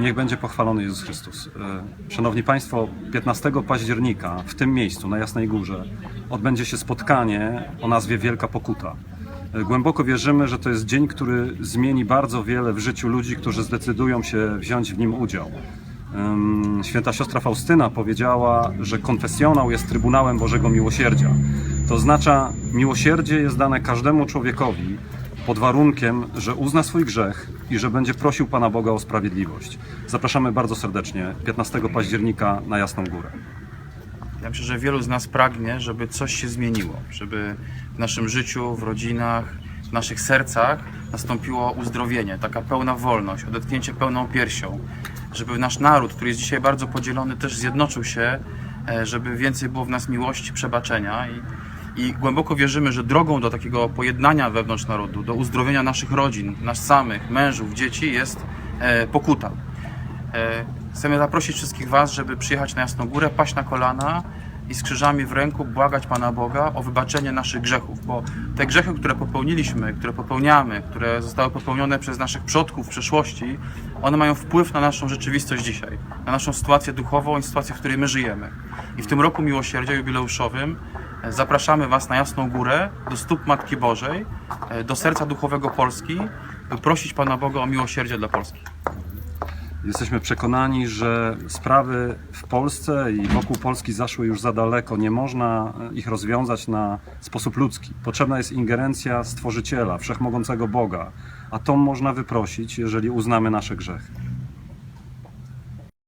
Niech będzie pochwalony Jezus Chrystus. E, Szanowni Państwo, 15 października w tym miejscu, na Jasnej Górze, odbędzie się spotkanie o nazwie Wielka Pokuta. E, Głęboko wierzymy, że to jest dzień, który zmieni bardzo wiele w życiu ludzi, którzy zdecydują się wziąć w nim udział. Święta siostra Faustyna powiedziała, że konfesjonał jest Trybunałem Bożego Miłosierdzia. To oznacza, miłosierdzie jest dane każdemu człowiekowi pod warunkiem, że uzna swój grzech i że będzie prosił Pana Boga o sprawiedliwość. Zapraszamy bardzo serdecznie 15 października na Jasną Górę. Ja myślę, że wielu z nas pragnie, żeby coś się zmieniło, żeby w naszym życiu, w rodzinach, w naszych sercach nastąpiło uzdrowienie, taka pełna wolność, odetchnięcie pełną piersią, żeby nasz naród, który jest dzisiaj bardzo podzielony, też zjednoczył się, e, żeby więcej było w nas miłości, przebaczenia i, i głęboko wierzymy, że drogą do takiego pojednania wewnątrz narodu, do uzdrowienia naszych rodzin, nas samych, mężów, dzieci jest e, pokuta. E, Chcemy zaprosić wszystkich Was, żeby przyjechać na Jasną Górę, paść na kolana i z krzyżami w ręku błagać Pana Boga o wybaczenie naszych grzechów, bo te grzechy, które popełniliśmy, które popełniamy, które zostały popełnione przez naszych przodków w przeszłości, one mają wpływ na naszą rzeczywistość dzisiaj, na naszą sytuację duchową i sytuację, w której my żyjemy. I w tym roku miłosierdzia jubileuszowym zapraszamy Was na Jasną Górę, do stóp Matki Bożej, e, do serca duchowego Polski, by prosić Pana Boga o miłosierdzie dla Polski. Jesteśmy przekonani, że sprawy w Polsce i wokół Polski zaszły już za daleko. Nie można ich rozwiązać na sposób ludzki. Potrzebna jest ingerencja Stworzyciela, Wszechmogącego Boga, a to można wyprosić, jeżeli uznamy nasze grzechy.